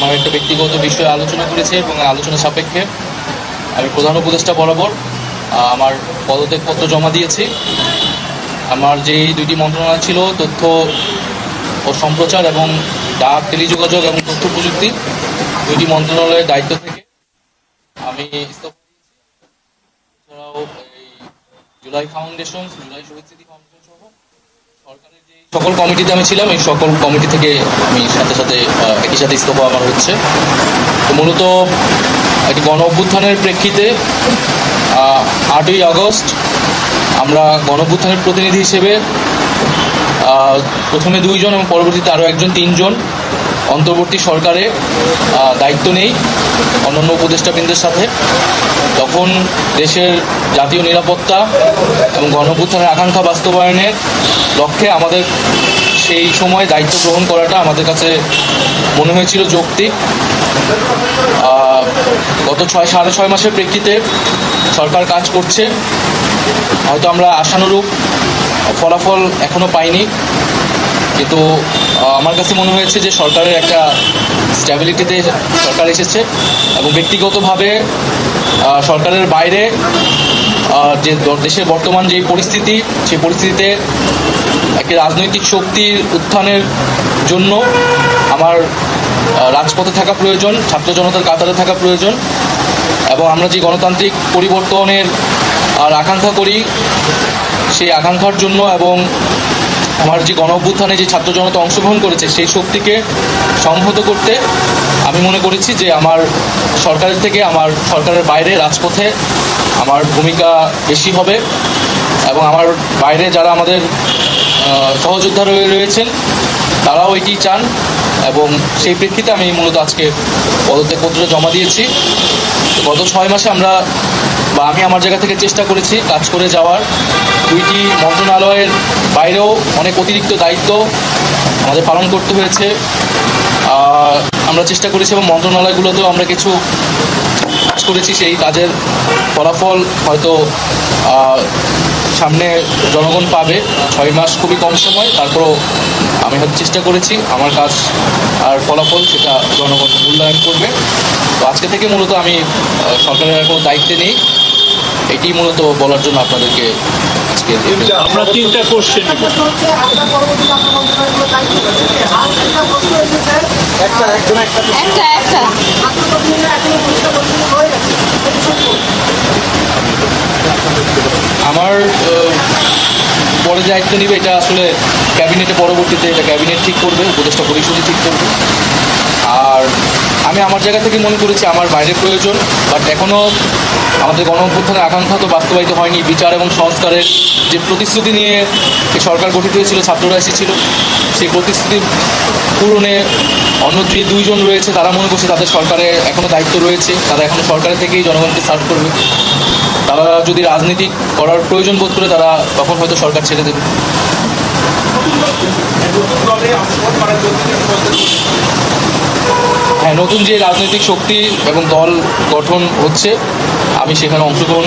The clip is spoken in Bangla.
আমার একটা ব্যক্তিগত বিষয়ে আলোচনা করেছে এবং আলোচনা সাপেক্ষে আমি প্রধান উপদেষ্টা বরাবর আমার পদত্যাগপত্র জমা দিয়েছি। আমার যেই দুইটি মন্ত্রণালয় ছিল, তথ্য ও সম্প্রচার এবং ডাক, টেলিযোগাযোগ এবং তথ্য প্রযুক্তি, দুইটি মন্ত্রণালয়ের দায়িত্ব থেকে আমি এছাড়াও এই জুলাই ফাউন্ডেশন জুলাই শহীদ স্মৃতি ফাউন্ডেশন সহ সকল কমিটিতে আমি ছিলাম, এই সকল কমিটি থেকে আমি সাথে সাথে একই সাথে ইস্তফা আমার হচ্ছে। মূলত একটি গণ অভ্যুত্থানের প্রেক্ষিতে আটই আগস্ট আমরা গণ অভ্যুত্থানের প্রতিনিধি হিসেবে প্রথমে দুইজন এবং পরবর্তীতে আরও একজন, তিনজন অন্তর্বর্তী সরকারে দায়িত্ব নেই অন্যান্য উপদেষ্টাবৃন্দের সাথে। তখন দেশের জাতীয় নিরাপত্তা এবং গণঅভ্যুত্থানের আকাঙ্ক্ষা বাস্তবায়নের লক্ষ্যে আমাদের সেই সময় দায়িত্ব গ্রহণ করাটা আমাদের কাছে মনে হয়েছিল যৌক্তিক। গত ছয়, সাড়ে ছয় মাসের প্রেক্ষিতে সরকার কাজ করছে। হয়তো আমরা আশানুরূপ ফলাফল এখনও পাইনি। কিন্তু আমার কাছে মনে হয়েছে যে সরকারের একটা স্ট্যাবিলিটিতে সরকার এসেছে এবং ব্যক্তিগতভাবে সরকারের বাইরে যে দেশের বর্তমান যে পরিস্থিতি, সেই পরিস্থিতিতে একটি রাজনৈতিক শক্তির উত্থানের জন্য আমার রাজপথে থাকা প্রয়োজন, ছাত্র জনতার কাতারে থাকা প্রয়োজন এবং আমরা যে গণতান্ত্রিক পরিবর্তনের আর আকাঙ্ক্ষা করি, সেই আকাঙ্ক্ষার জন্য এবং আমার যে গণ অভ্যুত্থানে যে ছাত্র জনতা অংশগ্রহণ করেছে, সেই শক্তিকে সংহত করতে আমি মনে করেছি যে আমার সরকারের থেকে, আমার সরকারের বাইরে রাজপথে আমার ভূমিকা বেশি হবে এবং আমার বাইরে যারা আমাদের সহযোদ্ধা রয়ে রয়েছেন, তারাও এটি চান এবং সেই প্রেক্ষিতে আমি মূলত আজকে পদত্যাগপত্র জমা দিয়েছি। গত ছয় মাসে আমরা বা আমি আমার জায়গা থেকে চেষ্টা করেছি কাজ করে যাওয়ার। দুইটি মন্ত্রণালয়ের বাইরেও অনেক অতিরিক্ত দায়িত্ব আমাদের পালন করতে হয়েছে। আমরা চেষ্টা করেছি এবং মন্ত্রণালয়গুলোতেও আমরা কিছু কাজ করেছি, সেই কাজের ফলাফল হয়তো সামনে জনগণ পাবে। ছয় মাস খুবই কম সময়, তারপরও আমি হয়তো চেষ্টা করেছি। আমার কাজ আর ফলাফল সেটা জনগণ মূল্যায়ন করবে। তো আজকে থেকে মূলত আমি সরকারের কোনো দায়িত্বে নেই। এটি মূলত বলার জন্য আপনাদেরকে আজকে আমরা তিনটা কোশ্চেন একটা একটা আমার পরে যে দায়িত্ব নিবে এটা আসলে ক্যাবিনেটে পরবর্তীতে এটা ক্যাবিনেট ঠিক করবে উপদেষ্টা পরিষদই ঠিক করবে। আর আমি আমার জায়গা থেকে মনে করেছি আমার বাইরে প্রয়োজন বাট এখনও আমাদের গণ আকাঙ্ক্ষা তো বাস্তবায়িত হয়নি। বিচার এবং সংস্কারের যে প্রতিশ্রুতি নিয়ে সরকার গঠিত হয়েছিল, ছাত্ররা এসেছিল, সেই প্রতিশ্রুতি পূরণে অন্য যে দুইজন রয়েছে, তারা মনে করছে তাদের সরকারে এখনও দায়িত্ব রয়েছে, তারা এখনও সরকারের থেকেই জনগণকে সার্ভ করবে। তারা যদি রাজনীতি করার প্রয়োজন বোধ করে, তারা তখন হয়তো সরকার ছেড়ে দেবে। হ্যাঁ নতুন যে রাজনৈতিক শক্তি এবং দল গঠন হচ্ছে আমি সেখানে অংশগ্রহণ